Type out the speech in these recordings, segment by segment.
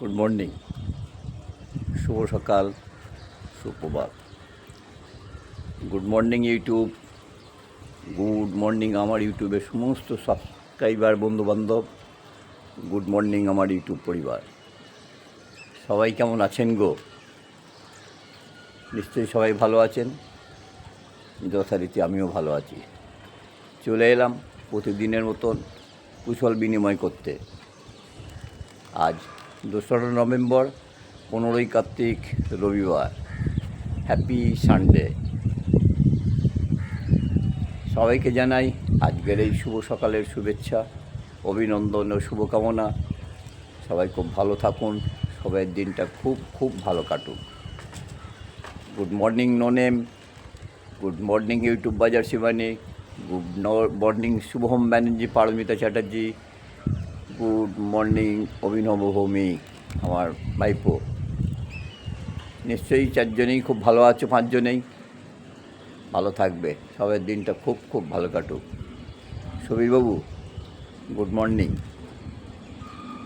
Good morning শুভ সকাল, সুপ্রভাত। Good morning YouTube good morning আমার ইউটিউবের সমস্ত সাবস্ক্রাইবার বন্ধুবান্ধব। গুড মর্নিং আমার ইউটিউব পরিবার। সবাই কেমন আছেন গো? নিশ্চয়ই সবাই ভালো আছেন? যথারীতি আমিও ভালো আছি। চলে এলাম প্রতিদিনের মতন কুশল বিনিময় করতে। আজ দোসরা নভেম্বর, পনেরোই কার্তিক, রবিবার। হ্যাপি সানডে সবাইকে জানাই আজকের এই শুভ সকালের শুভেচ্ছা, অভিনন্দন ও শুভকামনা। সবাই খুব ভালো থাকুন সবাই দিনটা খুব খুব ভালো কাটুক। Good morning no name good morning YouTube বাজার Shivani good morning Shubham Banerjee Paromita Chatterjee good morning, Abhinav Bhowmik আমার ভাইপো। নিশ্চয়ই চারজনেই খুব ভালো আছো, পাঁচজনেই? ভালো থাকবে, সবার দিনটা খুব খুব ভালো কাটুক। সুবীরবাবু, গুড মর্নিং।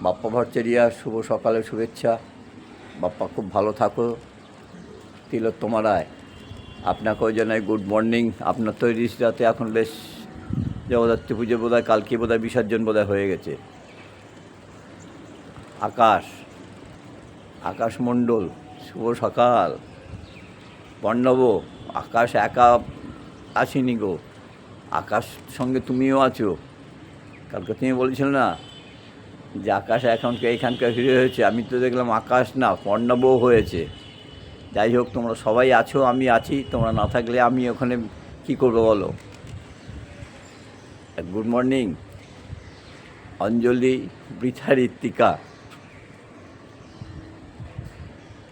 বাপ্পা ভট্টাচারিয়া, শুভ সকালের শুভেচ্ছা। বাপ্পা, খুব ভালো থাকো। তিলোত্তমা রায় আপনাকেও জানাই গুড মর্নিং। আপনার তো রাতে এখন বেশ জগদ্ধাত্রী পুজো বোধ হয় কালকে বোধ হয় বিসর্জন বোধ হয়ে গেছে। আকাশ আকাশ মণ্ডল শুভ সকাল। পর্ণব আকাশ একা আসেনি গো। আকাশ সঙ্গে তুমিও আছো। কালকে তুমি বলেছিলে না যে আকাশ এখন এইখানকার হিরো হয়েছে? আমি তো দেখলাম আকাশ না পর্ণবও হয়েছে। যাই হোক, তোমরা সবাই আছো, আমি আছি। তোমরা না থাকলে আমি ওখানে কি করব বলো? গুড মর্নিং, অঞ্জলি, বৃথা ঋত্বিকা।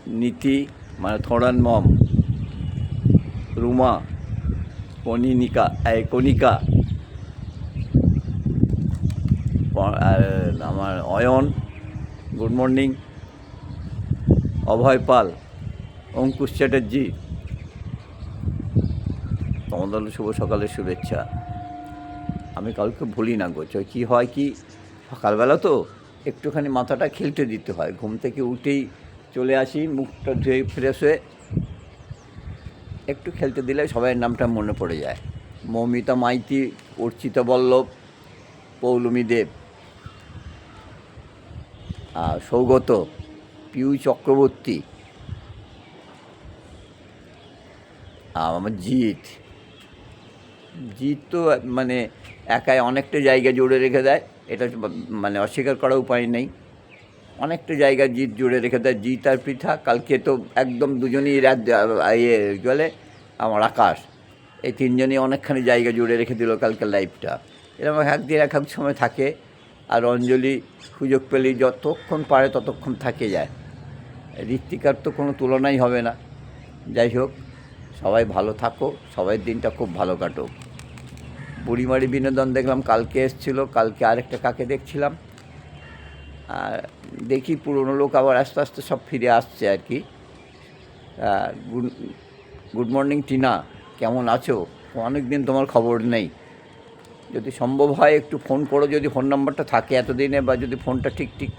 নীতি মানে থোড়ান মম, রুমা কনিনিকা এই কণিকা, প- আর আমার অয়ন, গুড মর্নিং, অভয় পাল, অঙ্কুশ চ্যাটার্জি তোমাদের শুভ সকালের শুভেচ্ছা। আমি কাউকে ভুলি না গো, চ- কী হয় কি? সকালবেলা তো একটুখানি মাথাটা খেলতে দিতে হয়, ঘুম থেকে উঠেই চলে আসি, মুখটা ধুয়ে ফ্রেশ হয়ে। একটু খেলতে দিলে সবাইয়ের নামটা মনে পড়ে যায়। মৌমিতা মাইতি, অর্চিতা বল্লভ, পৌলমী দেব। আর সৌগত, পিউ চক্রবর্তী। আর আমার জিৎ। জিত তো মানে একাই অনেকটা জায়গা জুড়ে রেখে দেয়। এটা মানে অস্বীকার করার উপায় নেই। অনেকটা জায়গা জিত জুড়ে রেখে দেয়। জিত আর পৃথা কালকে তো একদম দুজনেই রাত ইয়ে বলে আমার আকাশ। এই তিনজনই অনেকখানি জায়গা জুড়ে রেখে দিল কালকে লাইফটা এরকম একদিন এক এক সময় থাকে, আর অঞ্জলি সুযোগ পেলেই যতক্ষণ পারে ততক্ষণ থাকে যায়। ঋত্বিকার তো কোনো তুলনাই হবে না। যাই হোক, সবাই ভালো থাকো সবাই দিনটা খুব ভালো কাটুক। বুড়িমারি বিনোদন দেখলাম, কালকে এসেছিল, কালকে আরেকটা কাকে দেখছিলাম? আর দেখি পুরনো লোক আবার আস্তে আস্তে সব ফিরে আসছে আর কি। গুড গুড মর্নিং টিনা, কেমন আছো? অনেক দিন তোমার খবর নেই। যদি সম্ভব হয় একটু ফোন করো, যদি ফোন নাম্বারটা থাকে এতদিনে বা যদি ফোনটা ঠিক ঠিক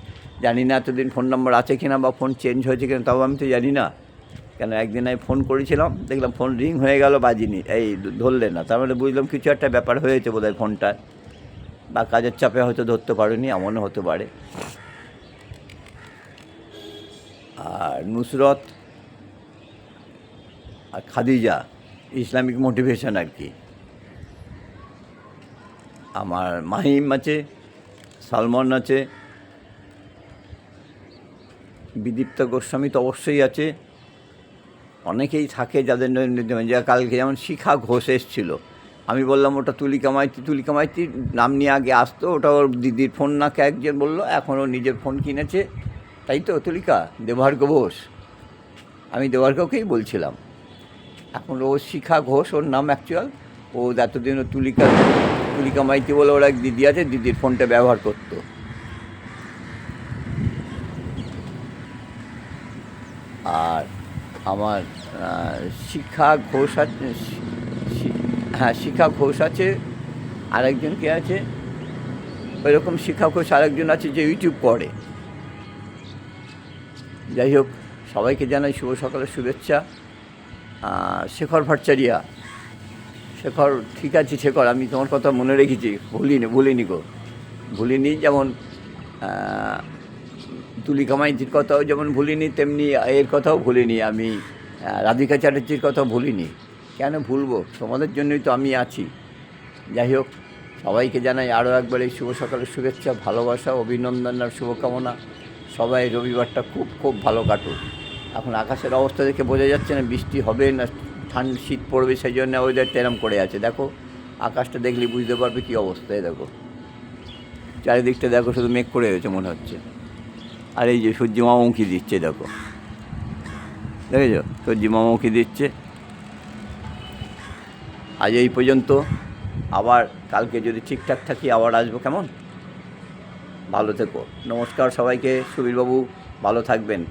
জানি না এতদিন ফোন নাম্বার আছে কি না বা ফোন চেঞ্জ হয়েছে কিনা, তাও আমি তো জানি না। কেন একদিন আমি ফোন করেছিলাম, দেখলাম ফোন রিং হয়ে গেল, বাজিনি, এই ধরলে না। তার মানে বুঝলাম কিছু একটা ব্যাপার হয়েছে বোধহয় ফোনটার, বা কাজের চাপে হয়তো ধরতে পারেনি, এমনও হতে পারে। আর নুসরত আর খাদিজা, ইসলামিক মোটিভেশন আর কি। আমার মাহিম আছে, সালমন আছে, বিদীপ্তা গোস্বামী তো অবশ্যই আছে। অনেকেই থাকে যাদের ন- যা কালকে যেমন শিখা ঘোষ এসেছিল। আমি বললাম, ওটা তুলিকা মাইতি তুলিকা মাইতির নাম নিয়ে আগে আসতো, ওটা ওর দিদির ফোন নাকে একজন বলল, এখন ও নিজের ফোন কিনেছে। তাই তো, তুলিকা? দেবহার্গ ঘোষ। আমি দেবহার্গকেই বলছিলাম। এখন ও শিখা ঘোষ, ওর নাম অ্যাকচুয়াল ও এতদিন তুলিকা তুলিকা মাইতি বলে ওর এক দিদি আছে, দিদির ফোনটা ব্যবহার করতো। আর আমার শিখা ঘোষ আছে হ্যাঁ শিখা ঘোষ আছে, আরেকজন কে আছে? ওইরকম শিখা ঘোষ আরেকজন আছে যে ইউটিউব করে। যাই হোক সবাইকে জানাই শুভ সকালের শুভেচ্ছা। শেখর ভট্টাচারিয়া শেখর ঠিক আছে শেখর আমি তোমার কথা মনে রেখেছি ভুলিনি ভুলিনি গো ভুলিনি যেমন আহ, তুলিকা কথাও যেমন ভুলিনি তেমনি এর কথাও ভুলিনি আমি রাধিকা চ্যাটার্জির কথাও ভুলিনি। কেন ভুলবো? তোমাদের জন্যই তো আমি আছি। যাই হোক সবাইকে জানাই আরও একবার এই শুভ সকালের শুভেচ্ছা ভালোবাসা অভিনন্দন আর শুভকামনা। সবাই রবিবারটা খুব খুব ভালো কাটুক। এখন আকাশের অবস্থা দেখে বোঝা যাচ্ছে না, বৃষ্টি হবে না, ঠান্ডা শীত পড়বে, সেই জন্য ওয়েদারটা এরম করে আছে। দেখো, আকাশটা দেখলে বুঝতে পারবে কী অবস্থায় দেখো। চারিদিকটা দেখো, শুধু মেঘ করে রয়েছে মনে হচ্ছে। আর এই যে সূর্য মামুখী দিচ্ছে, দেখো। দেখেছ? সূর্য মামুখী দিচ্ছে। আজ এই পর্যন্ত। আবার কালকে যদি ঠিকঠাক থাকি, আবার আসব, কেমন? ভালো থেকো। নমস্কার সবাইকে সুবীরবাবু ভালো থাকবেন।